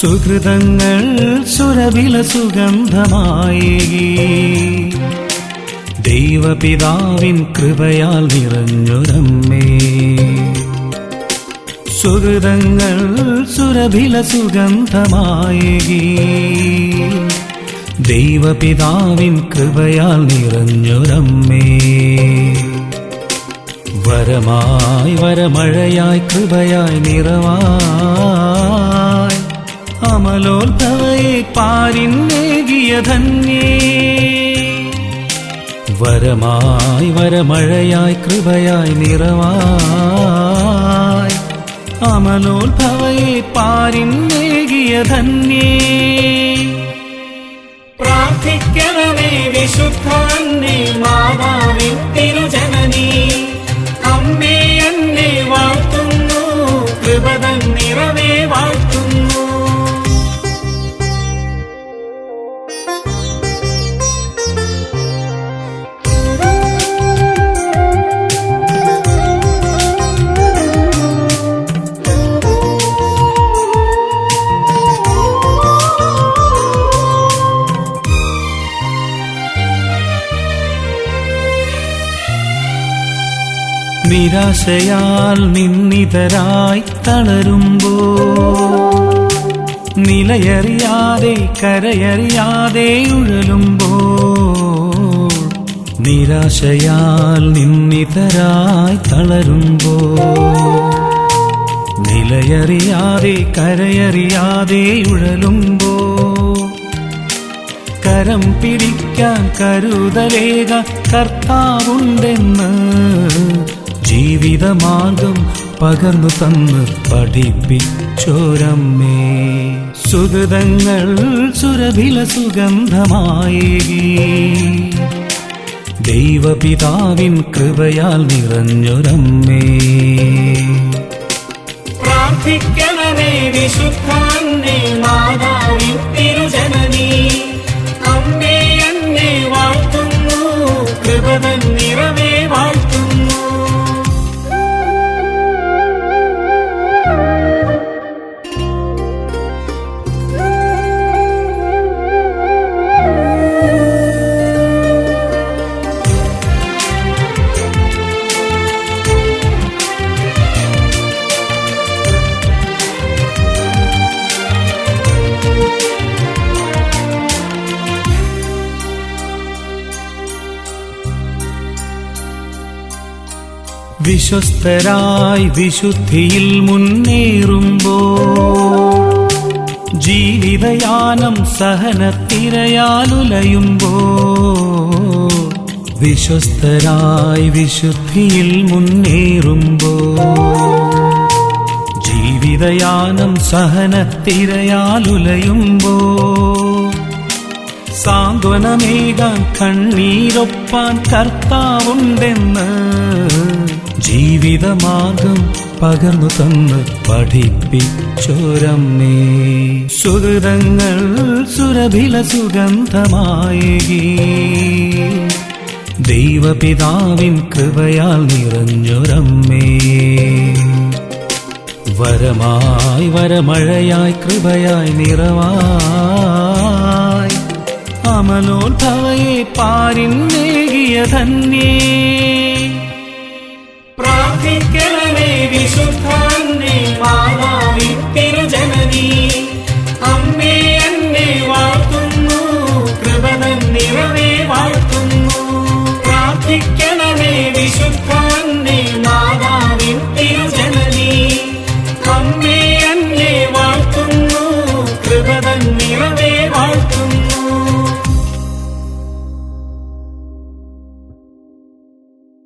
സുഹൃതങ്ങൾ സുരവില സുഗന്ധമായി. ദൈവപിതാവിൻ കൃപയാൽ നിറഞ്ഞുരമ്മേ. സുഹൃതങ്ങൾ സുരഭില സുഗന്ധമായി. ദൈവപിതാവിൻ കൃപയാൽ നിറഞ്ഞുരമ്മേ. വരമായി വരമഴയായി കൃപയായി നിറവായി അമലോത്ഭവയെ പാരിന്നേകിയ ധന്യേ വരമായി വരമഴയായി കൃപയായി നിറവായി. അമലോത്ഭവയെ പാരിന്നേകിയ ധന്യേ പ്രാർത്ഥിക്കണമേ വിശുദ്ധാന്നെ മാതാവിൻ നിരാശയാൽ നിന്നിതരായി തളരുമ്പോ നിലയറിയാതെ കരയറിയാതെ ഉഴലുമ്പോ നിരാശയാൽ നിന്നിതരായി തളരുമ്പോ നിലയറിയാതെ കരയറിയാതെ ഉഴലുമ്പോ കരം പിടിക്കാൻ കരുതലേക കർത്താവുണ്ടെന്ന് ജീവിതമാർഗം പകർന്നു തന്ന് പഠിപ്പിച്ചോരമ്മേ. സുഗതങ്ങൾ സുരഭില സുഗന്ധമായി ദൈവപിതാവിൻ കൃപയാൽ നിറഞ്ഞൊരമ്മേ. പ്രാർത്ഥിക്കണമേ വിശുദ്ധാന്നെ വിശ്വസ്തരായി വിശുദ്ധിയിൽ മുന്നേറുമ്പോ ജീവിതയാനം സഹനത്തിരയാലുലയുമ്പോ വിശ്വസ്തരായി വിശുദ്ധിയിൽ മുന്നേറുമ്പോ ജീവിതയാനം സഹനത്തിരയാലുലയുമ്പോ സാന്ത്വനമേകാൻ കണ്ണീരൊപ്പാൻ കർത്താവുണ്ടെന്ന് ജീവിതമാർഗം പകർന്നു തന്ന് പഠിപ്പിച്ചോരമ്മേ. സുഹൃതങ്ങൾ സുരഭില സുഗന്ധമായി ദൈവപിതാവിൻ കൃപയാൽ നിറഞ്ഞൊരമ്മേ. വരമായി വരമഴയായി കൃപയായി നിറവായി. അമലോത്ഭവയെ പാരിന്നേകിയ ധന്യേ. Alguém quer